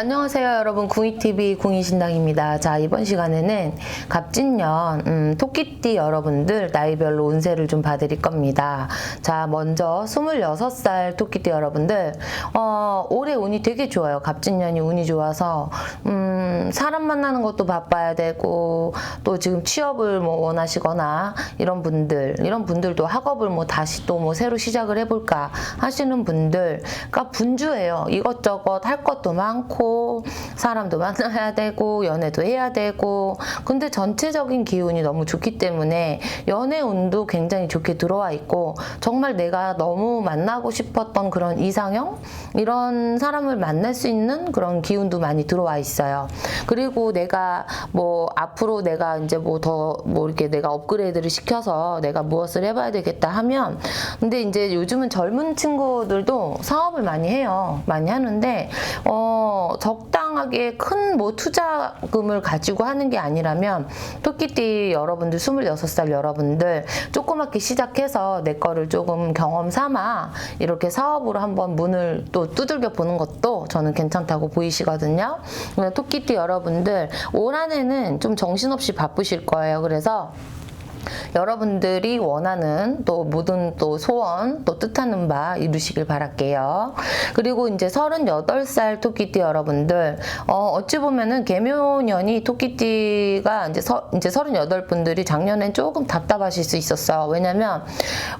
안녕하세요 여러분 궁이TV 궁이신당입니다. 자 이번 시간에는 갑진년 음, 토끼띠 여러분들 나이별로 운세를 좀 봐드릴 겁니다. 자 먼저 26살 토끼띠 여러분들 어, 올해 운이 되게 좋아요. 갑진년이 운이 좋아서 음, 사람 만나는 것도 바빠야 되고 또 지금 취업을 뭐 원하시거나 이런 분들 이런 분들도 학업을 뭐 다시 또 뭐 새로 시작을 해볼까 하시는 분들 그러니까 분주해요. 이것저것 할 것도 많고 사람도 만나야 되고 연애도 해야 되고 근데 전체적인 기운이 너무 좋기 때문에 연애 운도 굉장히 좋게 들어와 있고 정말 내가 너무 만나고 싶었던 그런 이상형 이런 사람을 만날 수 있는 그런 기운도 많이 들어와 있어요. 그리고 내가 뭐 앞으로 내가 이제 뭐더뭐 이렇게 내가 업그레이드를 시켜서 내가 무엇을 해봐야 되겠다 하면 근데 이제 요즘은 젊은 친구들도 사업을 많이 해요. 많이 하는데 어 적당 하게 큰 뭐 투자금을 가지고 하는 게 아니라면 토끼띠 여러분들 26살 여러분들 조그맣게 시작해서 내 거를 조금 경험 삼아 이렇게 사업으로 한번 문을 또 두들겨 보는 것도 저는 괜찮다고 보이시거든요. 토끼띠 여러분들 올 한해는 좀 정신없이 바쁘실 거예요. 그래서 여러분들이 원하는 또 모든 또 소원 또 뜻하는 바 이루시길 바랄게요. 그리고 이제 38살 토끼띠 여러분들 어, 어찌 보면은 개묘년이 토끼띠가 이제 서, 이제 38분들이 작년엔 조금 답답하실 수 있었어요. 왜냐면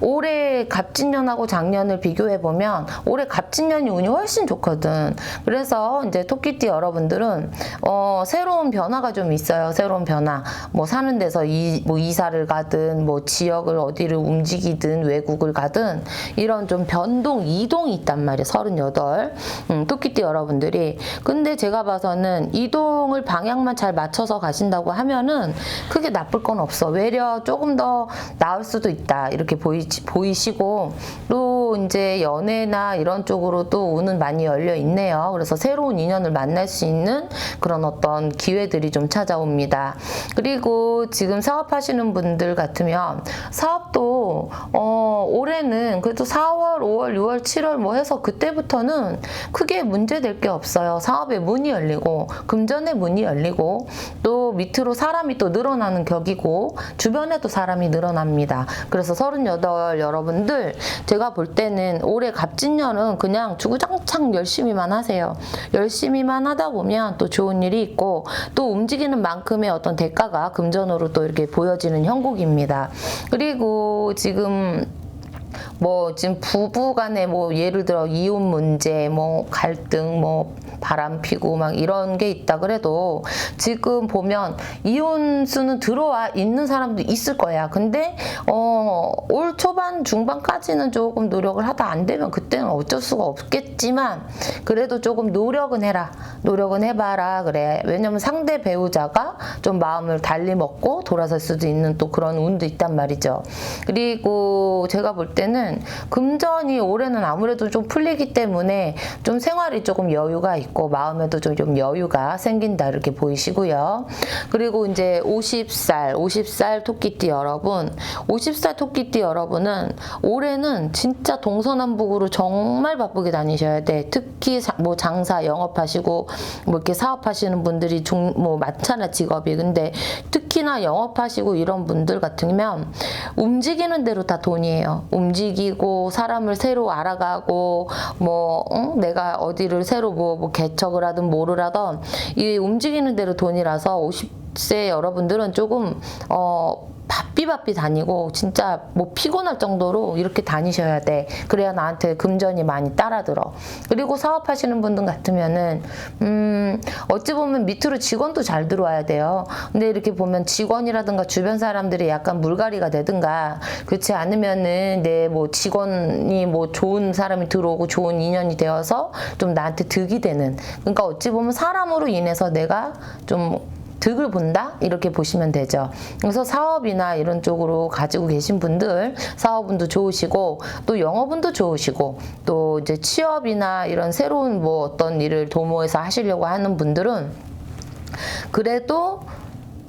올해 갑진년하고 작년을 비교해 보면 올해 갑진년이 운이 훨씬 좋거든. 그래서 이제 토끼띠 여러분들은 어, 새로운 변화가 좀 있어요. 새로운 변화. 뭐 사는 데서 이, 뭐 이사를 가든 뭐 지역을 어디를 움직이든 외국을 가든 이런 좀 변동 이동이 있단 말이에요. 38 음, 토끼띠 여러분들이 근데 제가 봐서는 이동을 방향만 잘 맞춰서 가신다고 하면은 크게 나쁠 건 없어. 외려 조금 더 나을 수도 있다. 이렇게 보이, 보이시고 또 이제 연애나 이런 쪽으로도 운은 많이 열려 있네요. 그래서 새로운 인연을 만날 수 있는 그런 어떤 기회들이 좀 찾아옵니다. 그리고 지금 사업하시는 분들 같으면 사업도 어, 올해는 그래도 4월, 5월, 6월, 7월 뭐 해서 그때부터는 크게 문제될 게 없어요. 사업의 문이 열리고 금전의 문이 열리고 또 밑으로 사람이 또 늘어나는 격이고 주변에도 사람이 늘어납니다. 그래서 38 여러분들 제가 볼 때는 올해 갑진년은 그냥 주구장창 열심히만 하세요. 열심히만 하다 보면 또 좋은 일이 있고 또 움직이는 만큼의 어떤 대가가 금전으로 또 이렇게 보여지는 형국입니다. 그리고 지금 뭐 지금 부부 간에 뭐 예를 들어 이혼 문제, 뭐 갈등, 뭐 바람 피고 막 이런 게 있다 그래도 지금 보면 이혼 수는 들어와 있는 사람도 있을 거야. 근데 어 올 초반 중반까지는 조금 노력을 하다 안 되면 그때는 어쩔 수가 없겠지만 그래도 조금 노력은 해라. 노력은 해봐라 그래. 왜냐면 상대 배우자가 좀 마음을 달리 먹고 돌아설 수도 있는 또 그런 운도 있단 말이죠. 그리고 제가 볼 때는 금전이 올해는 아무래도 좀 풀리기 때문에 좀 생활이 조금 여유가 있고 마음에도 좀, 좀 여유가 생긴다 이렇게 보이시고요. 그리고 이제 50살, 50살 토끼띠 여러분, 50살 토끼띠 여러분은 올해는 진짜 동서남북으로 정말 바쁘게 다니셔야 돼. 특히 사- 뭐 장사, 영업하시고 뭐 이렇게 사업하시는 분들이 중, 뭐 많잖아 직업이. 근데 특히나 영업하시고 이런 분들 같으면 움직이는 대로 다 돈이에요. 움직이 고 사람을 새로 알아가고 뭐 응? 내가 어디를 새로 뭐, 뭐 개척을 하든 뭐를 하든 이 움직이는 대로 돈이라서 50세 여러분들은 조금 어 바삐바삐 다니고 진짜 뭐 피곤할 정도로 이렇게 다니셔야 돼. 그래야 나한테 금전이 많이 따라들어. 그리고 사업하시는 분들 같으면은 음 어찌 보면 밑으로 직원도 잘 들어와야 돼요. 근데 이렇게 보면 직원이라든가 주변 사람들이 약간 물갈이가 되든가 그렇지 않으면은 내 뭐 직원이 뭐 좋은 사람이 들어오고 좋은 인연이 되어서 좀 나한테 득이 되는. 그러니까 어찌 보면 사람으로 인해서 내가 좀 득을 본다? 이렇게 보시면 되죠. 그래서 사업이나 이런 쪽으로 가지고 계신 분들, 사업운도 좋으시고, 또 영업운도 좋으시고, 또 이제 취업이나 이런 새로운 뭐 어떤 일을 도모해서 하시려고 하는 분들은 그래도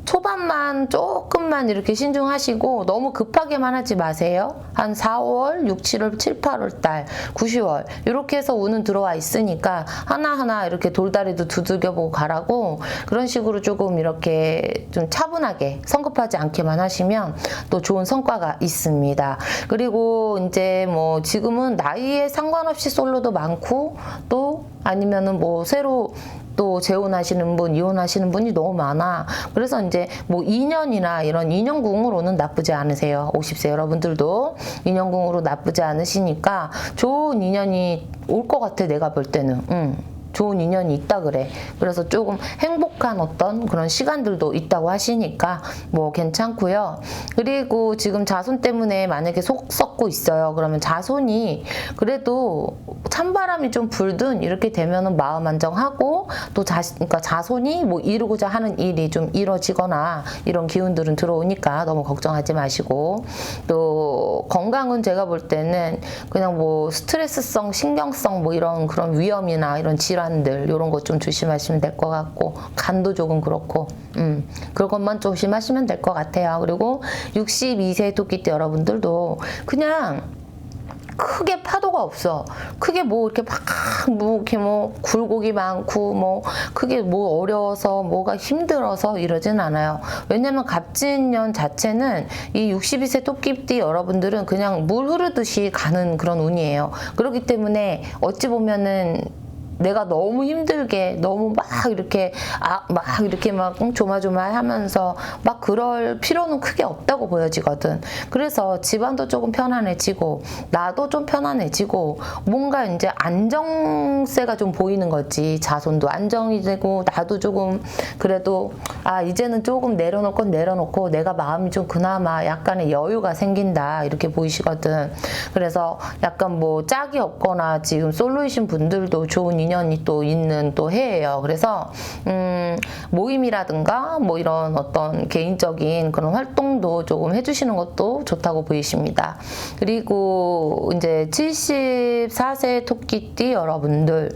초반만 조금만 이렇게 신중하시고 너무 급하게만 하지 마세요. 한 4월, 6, 7월, 7, 8월 달, 9, 10월 이렇게 해서 운은 들어와 있으니까 하나하나 이렇게 돌다리도 두들겨 보고 가라고 그런 식으로 조금 이렇게 좀 차분하게 성급하지 않게만 하시면 또 좋은 성과가 있습니다. 그리고 이제 뭐 지금은 나이에 상관없이 솔로도 많고 또 아니면은 뭐 새로 또 재혼하시는 분, 이혼하시는 분이 너무 많아. 그래서 이제 뭐 2년이나 이런 인연궁으로는 나쁘지 않으세요. 50세 여러분들도 인연궁으로 나쁘지 않으시니까 좋은 인연이 올 것 같아, 내가 볼 때는. 음. 좋은 인연이 있다 그래. 그래서 조금 행복한 어떤 그런 시간들도 있다고 하시니까 뭐 괜찮고요. 그리고 지금 자손 때문에 만약에 속 썩고 있어요. 그러면 자손이 그래도 찬바람이 좀 불든 이렇게 되면은 마음 안정하고 또 자, 그러니까 자손이 뭐 이루고자 하는 일이 좀 이루어지거나 이런 기운들은 들어오니까 너무 걱정하지 마시고 또 건강은 제가 볼 때는 그냥 뭐 스트레스성, 신경성 뭐 이런 그런 위험이나 이런 질환 들 이런 것 좀 조심하시면 될 것 같고 간도 조금 그렇고 음 그것만 조심하시면 될 것 같아요. 그리고 62세 토끼띠 여러분들도 그냥 크게 파도가 없어. 크게 뭐 이렇게 막 뭐 이렇게 뭐 굴곡이 많고 뭐 크게 뭐 어려워서 뭐가 힘들어서 이러진 않아요. 왜냐면 갑진년 자체는 이 62세 토끼띠 여러분들은 그냥 물 흐르듯이 가는 그런 운이에요. 그렇기 때문에 어찌 보면은 내가 너무 힘들게 너무 막 이렇게 아, 막 이렇게 막 조마조마하면서 막 그럴 필요는 크게 없다고 보여지거든. 그래서 집안도 조금 편안해지고 나도 좀 편안해지고 뭔가 이제 안정세가 좀 보이는 거지. 자손도 안정이 되고 나도 조금 그래도 아 이제는 조금 내려놓을 건 내려놓고 내가 마음이 좀 그나마 약간의 여유가 생긴다 이렇게 보이시거든. 그래서 약간 뭐 짝이 없거나 지금 솔로이신 분들도 좋은 인연 이 또 있는 또 해예요. 그래서 음, 모임이라든가 뭐 이런 어떤 개인적인 그런 활동도 조금 해주시는 것도 좋다고 보이십니다. 그리고 이제 74세 토끼띠 여러분들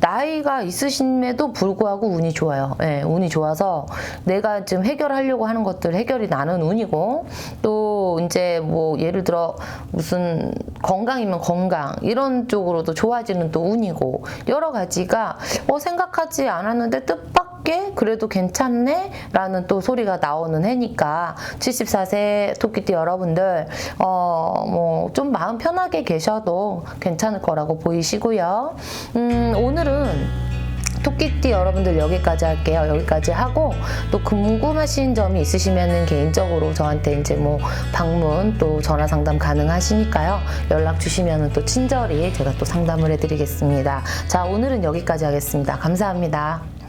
나이가 있으심에도 불구하고 운이 좋아요. 예, 운이 좋아서 내가 지금 해결하려고 하는 것들 해결이 나는 운이고 또 이제 뭐 예를 들어 무슨 건강이면 건강 이런 쪽으로도 좋아지는 또 운이고 여러 가지가 어 생각하지 않았는데 뜻밖의 그래도 괜찮네? 라는 또 소리가 나오는 해니까 74세 토끼띠 여러분들 어 뭐 좀 마음 편하게 계셔도 괜찮을 거라고 보이시고요. 음 오늘은 토끼띠 여러분들 여기까지 할게요. 여기까지 하고 또 궁금하신 점이 있으시면은 개인적으로 저한테 이제 뭐 방문 또 전화 상담 가능하시니까요. 연락 주시면은 또 친절히 제가 또 상담을 해드리겠습니다. 자 오늘은 여기까지 하겠습니다. 감사합니다.